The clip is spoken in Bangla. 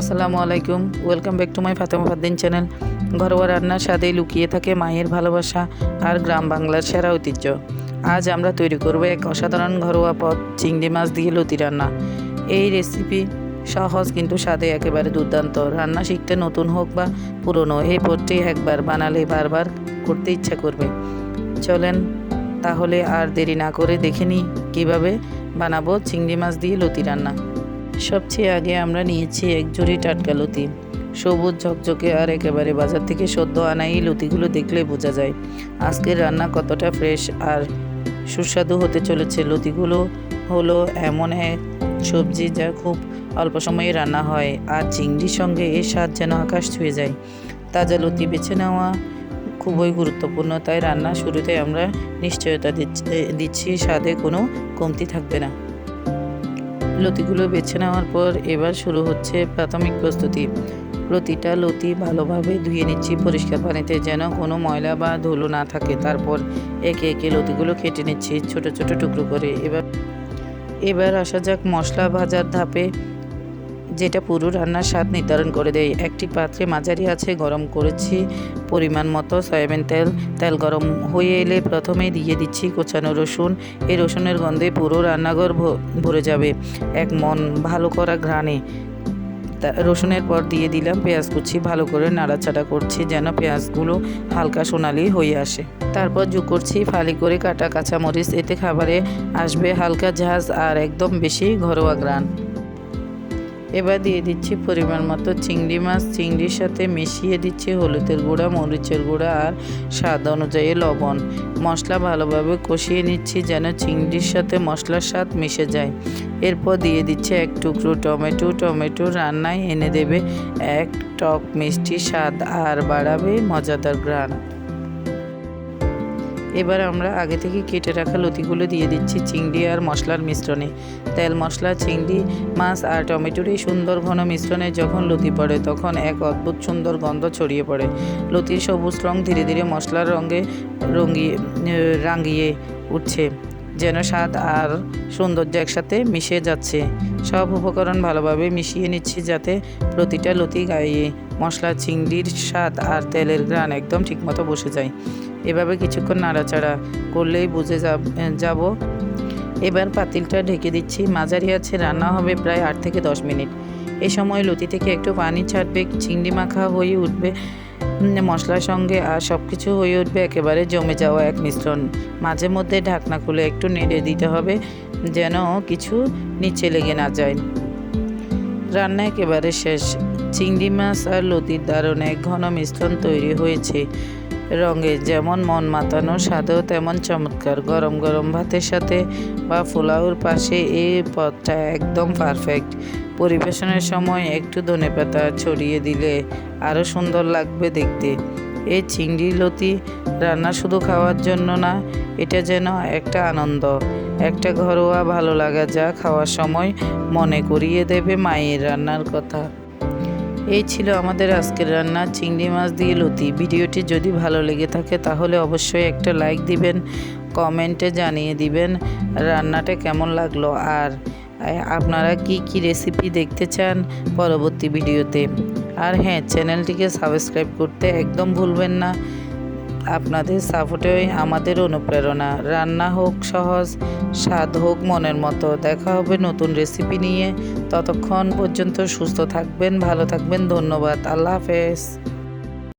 আসসালামু আলাইকুম। Welcome back to my Fatema Faddin channel ঘরোয়া রান্নার স্বাদে লুকিয়ে থাকে মায়ের ভালোবাসা আর গ্রাম বাংলার সেরা ঐতিহ্য। আজ আমরা তৈরি করব এক অসাধারণ ঘরোয়া পদ, চিংড়ি মাছ দিয়ে লতি রান্না। এই রেসিপি সহজ কিন্তু স্বাদে একেবারে দুর্দান্ত। রান্না শিখতে নতুন হোক বা পুরনো, এই পদটি একবার বানালে বারবার করতে ইচ্ছা করবে। চলেন তাহলে আর দেরি না করে দেখে নিই কীভাবে বানাবো চিংড়ি মাছ দিয়ে লতি রান্না। সবচেয়ে আগে আমরা নিয়েছি এক জুড়ি টাটকা লতি। সবুজ ঝকঝকে আর একেবারে বাজার থেকে সদ্য আনা এই লতিগুলো দেখলে বোঝা যায়। আজকের রান্না কতটা ফ্রেশ আর সুস্বাদু হতে চলেছে। লতিগুলো হলো এমন এক সবজি যা খুব অল্প সময়ে রান্না হয় আর চিংড়ির সঙ্গে এর স্বাদ যেন আকাশ ছুঁয়ে যায়। তাজা লতি বেছে নেওয়া খুবই গুরুত্বপূর্ণ, তাই রান্না শুরুতে আমরা নিশ্চয়তা দিচ্ছি, স্বাদে কোনো কমতি থাকবে না। লতিগুলো বেছে নেওয়ার পর এবার শুরু হচ্ছে প্রাথমিক প্রস্তুতি। প্রতিটা লতি ভালোভাবে ধুয়ে নিচ্ছি পরিষ্কার পানিতে যেন কোনো ময়লা বা ধুলো না থাকে। তারপর একে একে লতিগুলো কেটে নিচ্ছি ছোট ছোট টুকরো করে। এবার এবার আসা যাক মশলা ভাজার ধাপে। যেটা পুরো রান্নার স্বাদ নির্ধারণ করে দেয়। একটি পাত্রে মাঝারি আছে গরম করেছি পরিমাণ মতো সয়াবিন তেল। তেল গরম হয়ে এলে প্রথমেই দিয়ে দিচ্ছি কোচানো রসুন। এই রসুনের গন্ধে পুরো রান্নাঘর ভরে যাবে। এক মন ভালো করা ঘ্রাণে। রসুনের পর দিয়ে দিলাম পেঁয়াজ কুচি। ভালো করে নাড়াচাড়া করছি যেন পেঁয়াজগুলো হালকা সোনালি হয়ে আসে। তারপর যোগ করছি ফালি করে কাটা কাঁচামরিচ। এতে খাবারে আসবে হালকা ঝাঁজ আর একদম বেশি ঘরোয়া গ্রান এবার দিয়ে দিচ্ছি পরিমাণ মতো চিংড়ি মাছ। চিংড়ির সাথে মিশিয়ে দিচ্ছি হলুদের গুঁড়া, মরিচের গুঁড়া আর স্বাদ অনুযায়ী লবণ। মশলা ভালোভাবে কষিয়ে নিচ্ছি যেন চিংড়ির সাথে মশলার স্বাদ মিশে যায়। এরপর দিয়ে দিচ্ছে এক টুকরো টমেটো। টমেটো রান্নায় এনে দেবে এক টক মিষ্টি স্বাদ আর বাড়াবে মজাদার গ্রান এবার আমরা আগে থেকে কেটে রাখা লতিগুলো দিয়ে দিচ্ছি চিংড়ি আর মশলার মিশ্রণে। তেল, মশলা, চিংড়ি, মাছ আর টমেটোর এই সুন্দর ঘন মিশ্রণে যখন লতি পড়ে তখন এক অদ্ভুত সুন্দর গন্ধ ছড়িয়ে পড়ে। লতির সবুজ রং ধীরে ধীরে মশলার রঙে রঙিয়ে, রাঙিয়ে উঠছে। যেন স্বাদ আর সৌন্দর্য একসাথে মিশে যাচ্ছে। সব উপকরণ ভালোভাবে মিশিয়ে নিচ্ছি যাতে প্রতিটা লতি গায়ে মশলা, চিংড়ির স্বাদ আর তেলের গ্রান একদম ঠিকমতো বসে যায়। এভাবে কিছুক্ষণ নাড়াচাড়া করলেই বুঝে যাব এবার পাতিলটা ঢেকে দিচ্ছি। মাঝারি আছে, রান্না হবে প্রায় আট থেকে দশ মিনিট। এই সময় লতি থেকে একটু পানি ছাড়বে, চিংড়ি মাখা হয়ে উঠবে। মশলার সঙ্গে আর সব কিছু হয়ে উঠবে একেবারে জমে যাওয়া এক মিশ্রণ। মাঝে মধ্যে ঢাকনা খুলে একটু নেড়ে দিতে হবে যেন কিছু নিচে লেগে না যায়। রান্না একেবারে শেষ। চিংড়ি মাছ আর লতির দারুণ এক ঘন মিশ্রণ তৈরি হয়েছে। রঙে যেমন মন মাতানো, স্বাদেও তেমন চমৎকার। গরম গরম ভাতের সাথে বা পোলাওর পাশে এই পদটা একদম পারফেক্ট পরিবেশনের সময় একটু ধনেপাতা ছড়িয়ে দিলে আরও সুন্দর লাগবে দেখতে। এই চিংড়ি লতি রান্না শুধু খাওয়ার জন্য না, এটা যেন একটা আনন্দ। একটা ঘরোয়া ভালো লাগা যা খাওয়ার সময় মনে করিয়ে দেবে মায়ের রান্নার কথা। এই ছিল আমাদের আজকের রান্না, চিংড়ি মাছ দিয়ে লতি। ভিডিওটি যদি ভালো লেগে থাকে তাহলে অবশ্যই একটা লাইক দিবেন, কমেন্টে জানিয়ে দিবেন রান্নাটা কেমন লাগল আর আপনারা কি কি রেসিপি দেখতে চান পরবর্তী ভিডিওতে? আর হ্যাঁ চ্যানেলটিকে সাবস্ক্রাইব করতে একদম ভুলবেন না। আপনাদের সাপোর্টেই আমাদের অনুপ্রেরণা। রান্না হোক সহজ, স্বাদ হোক মনের মতো। দেখা হবে নতুন রেসিপি নিয়ে। ততক্ষণ পর্যন্ত সুস্থ থাকবেন, ভালো থাকবেন। ধন্যবাদ। আল্লাহ হাফেজ।